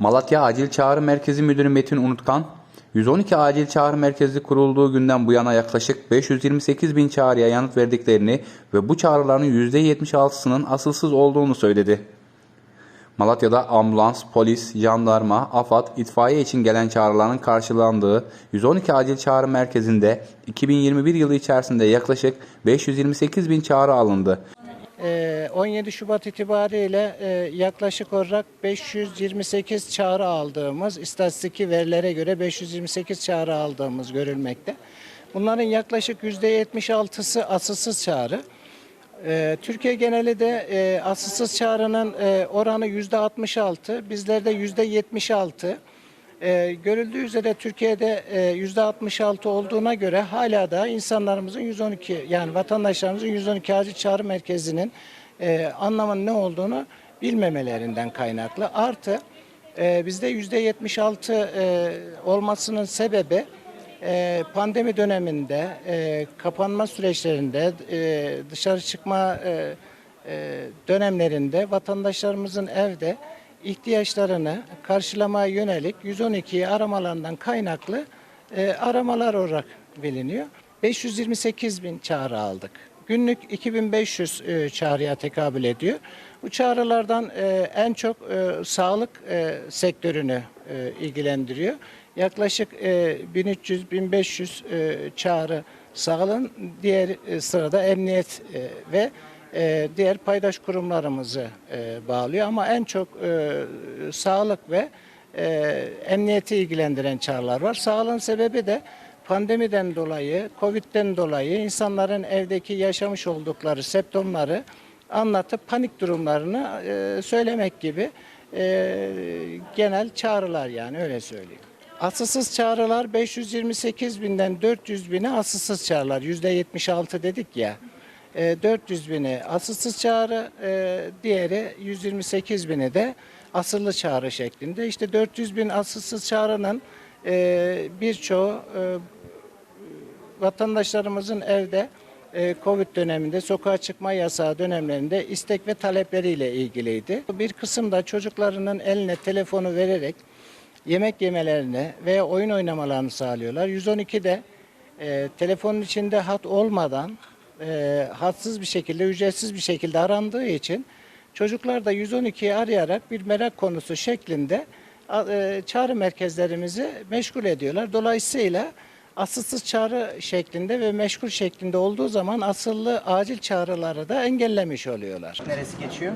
Malatya Acil Çağrı Merkezi Müdürü Metin Unutkan, 112 Acil Çağrı Merkezi kurulduğu günden bu yana yaklaşık 528 bin çağrıya yanıt verdiklerini ve bu çağrıların %76'sının asılsız olduğunu söyledi. Malatya'da ambulans, polis, jandarma, AFAD, itfaiye için gelen çağrıların karşılandığı 112 acil çağrı merkezinde 2021 yılı içerisinde yaklaşık 528 bin çağrı alındı. Ee, 17 Şubat itibariyle e, yaklaşık olarak 528 çağrı aldığımız, istatistiki verilere göre 528 çağrı aldığımız görülmekte. Bunların yaklaşık %76'sı asılsız çağrı. Ee, Türkiye geneli de e, asılsız çağrının e, oranı %66, bizlerde %76. Ee, görüldüğü üzere Türkiye'de e, %66 olduğuna göre hala da insanlarımızın 112 yani vatandaşlarımızın 112 acil çağrı merkezinin e, anlamının ne olduğunu bilmemelerinden kaynaklı. Artı e, bizde %76 e, olmasının sebebi e, pandemi döneminde e, kapanma süreçlerinde e, dışarı çıkma e, e, dönemlerinde vatandaşlarımızın evde ihtiyaçlarını karşılamaya yönelik 112'yi aramalarından kaynaklı e, aramalar olarak biliniyor. 528 bin çağrı aldık. Günlük 2500 e, çağrıya tekabül ediyor. Bu çağrılardan e, en çok e, sağlık e, sektörünü e, ilgilendiriyor. Yaklaşık e, 1300-1500 e, çağrı sağlığın diğer e, sırada emniyet e, ve e, diğer paydaş kurumlarımızı e, bağlıyor ama en çok e, sağlık ve e, emniyeti ilgilendiren çağrılar var. Sağlığın sebebi de pandemiden dolayı, Covid'den dolayı insanların evdeki yaşamış oldukları septomları anlatıp panik durumlarını e, söylemek gibi e, genel çağrılar yani öyle söyleyeyim. Asılsız çağrılar 528 binden 400 bini asılsız çağrılar. %76 dedik ya. E, 400 bini asılsız çağrı, e, diğeri 128 bini de asıllı çağrı şeklinde. İşte 400 bin asılsız çağrının e, birçoğu e, vatandaşlarımızın evde e, Covid döneminde sokağa çıkma yasağı dönemlerinde istek ve talepleriyle ilgiliydi. Bir kısım da çocuklarının eline telefonu vererek yemek yemelerini veya oyun oynamalarını sağlıyorlar. 112'de e, telefonun içinde hat olmadan e, hatsız bir şekilde, ücretsiz bir şekilde arandığı için çocuklar da 112'yi arayarak bir merak konusu şeklinde e, çağrı merkezlerimizi meşgul ediyorlar. Dolayısıyla asılsız çağrı şeklinde ve meşgul şeklinde olduğu zaman asıllı acil çağrıları da engellemiş oluyorlar. Neresi geçiyor?